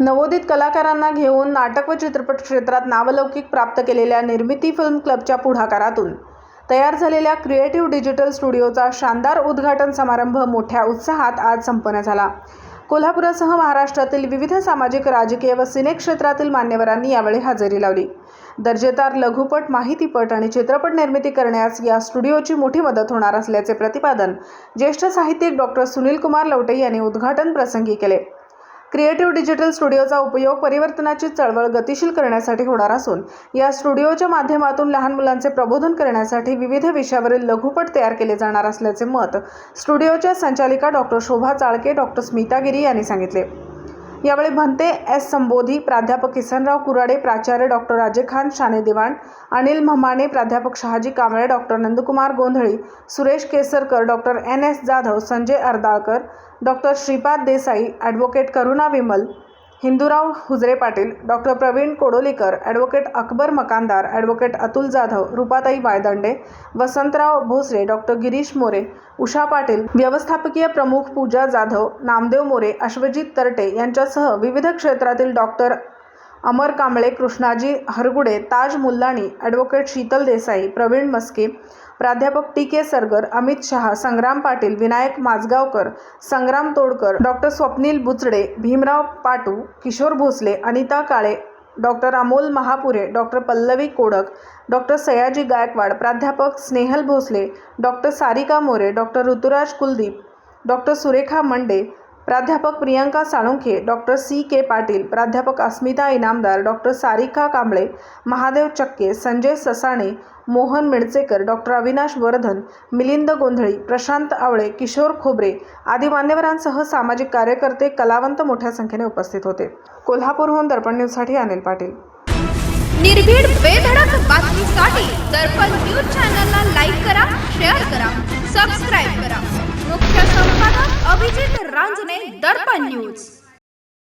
नवोदित कलाकारांना घेऊन नाटक व चित्रपट क्षेत्रात नावलौकिक प्राप्त केलेल्या निर्मिती फिल्म क्लबच्या पुढाकारातून तयार झालेल्या क्रिएटिव्ह डिजिटल स्टुडिओचा शानदार उद्घाटन समारंभ मोठ्या उत्साहात आज संपन्न झाला. कोल्हापुरासह महाराष्ट्रातील विविध सामाजिक राजकीय व सिने क्षेत्रातील मान्यवरांनी यावेळी हजेरी लावली. दर्जेदार लघुपट माहितीपट आणि चित्रपट निर्मिती करण्यास या स्टुडिओची मोठी मदत होणार असल्याचे प्रतिपादन ज्येष्ठ साहित्यिक डॉक्टर सुनील कुमार लवटे यांनी उद्घाटन प्रसंगी केले. क्रिएटिव्ह डिजिटल स्टुडिओचा उपयोग परिवर्तनाची चळवळ गतिशील करण्यासाठी होणार असून या स्टुडिओच्या माध्यमातून लहान मुलांचे प्रबोधन करण्यासाठी विविध विषयावरील लघुपट तयार केले जाणार असल्याचे मत स्टुडिओच्या संचालिका डॉक्टर शोभा चाळके डॉक्टर स्मिता गिरी यांनी सांगितले. यावेळी भंते एस. संबोधी प्राध्यापक किसनराव कुराडे प्राचार्य डॉक्टर राजे खान शाने दिवाण अनिल म्हामाणे प्राध्यापक Shahaji Kamble doctor Nandkumar Gondhali Suresh Kesarkar doctor N. S. Jadhav Sanjay Ardalkar doctor Shripad Desai advocate Karuna Vimal Hindurao Hujare Patil doctor Pravin Kodolikar advocate Akbar Makandar advocate Atul Jadhav Rupatai Waydande Vasantrao Bhosare doctor Girish More Usha Patil व्यवस्थापकीय प्रमुख पूजा जाधव नामदेव मोरे अश्वजित तरटे यांच्यासह विविध क्षेत्रातील doctor Amar Kamble Krishnaji Hargude Taj Mullani advocate Sheetal Desai Pravin Maske प्राध्यापक T K Sargar Amit Shah Sangram Patil Vinayak Majgaonkar Sangram Todkar doctor Swapnil Buchade Bhimrao Patu Kishor Bhosale Anita Kale doctor Amol Mahapure doctor Pallavi Kodak doctor Sayaji Gaikwad प्राध्यापक Snehal Bhosale doctor Sarika More doctor Ruturaj Kuldeep doctor Surekha Mande प्राध्यापक Priyanka Salunkhe doctor C K Patil प्राध्यापक Asmita Inamdar doctor Sarika Kamble Mahadev Chakke Sanjay Sasane Mohan Midchekar doctor Avinash Vardhan Milind Gondhali Prashant आवळे किशोर खोबरे आदी मान्यवरांसह सामाजिक कार्यकर्ते कलावंत मोठ्या संख्येने उपस्थित होते. कोल्हापूरहून दर्पण न्यूजसाठी अनिल पाटील. निर्भीड बेधडक Roots.